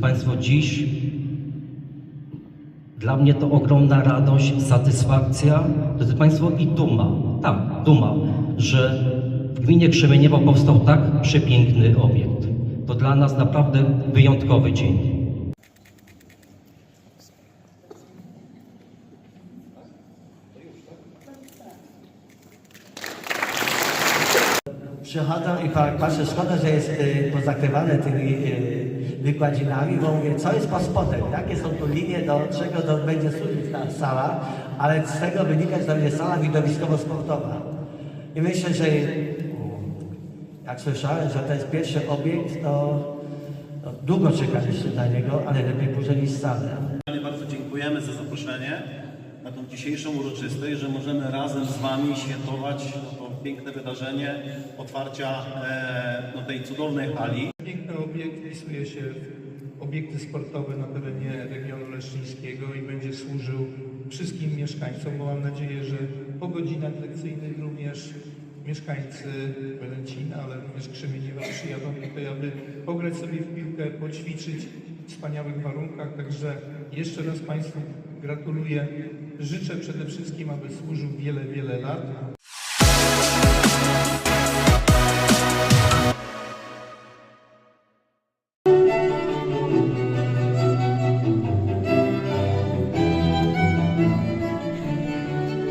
Państwo, dziś dla mnie to ogromna radość, satysfakcja, drodzy Państwo, i duma. Tak, duma, że w gminie Krzemieniewo powstał tak przepiękny obiekt. To dla nas naprawdę wyjątkowy dzień. Przychodzą i pa- patrzę, szkoda, że jest y, pozakrywane tymi y, wykładzinami, bo mówię, co jest pod spodem, jakie są tu linie, do czego to będzie służyć ta sala, ale z tego wynika, że to będzie sala widowiskowo-sportowa. I myślę, że jak słyszałem, że to jest pierwszy obiekt, to, to długo czekaliście na niego, ale lepiej później niż wcale. Bardzo dziękujemy za zaproszenie na tą dzisiejszą uroczystość, że możemy razem z Wami świętować to piękne wydarzenie otwarcia e, no, tej cudownej hali. Piękny obiekt wpisuje się w obiekty sportowe na terenie regionu leszczyńskiego i będzie służył wszystkim mieszkańcom, bo mam nadzieję, że po godzinach lekcyjnych również mieszkańcy Welencina, ale również Krzemieniewa przyjadą tutaj, aby pograć sobie w piłkę, poćwiczyć w wspaniałych warunkach. Także jeszcze raz Państwu gratuluję. Życzę przede wszystkim, aby służył wiele, wiele lat.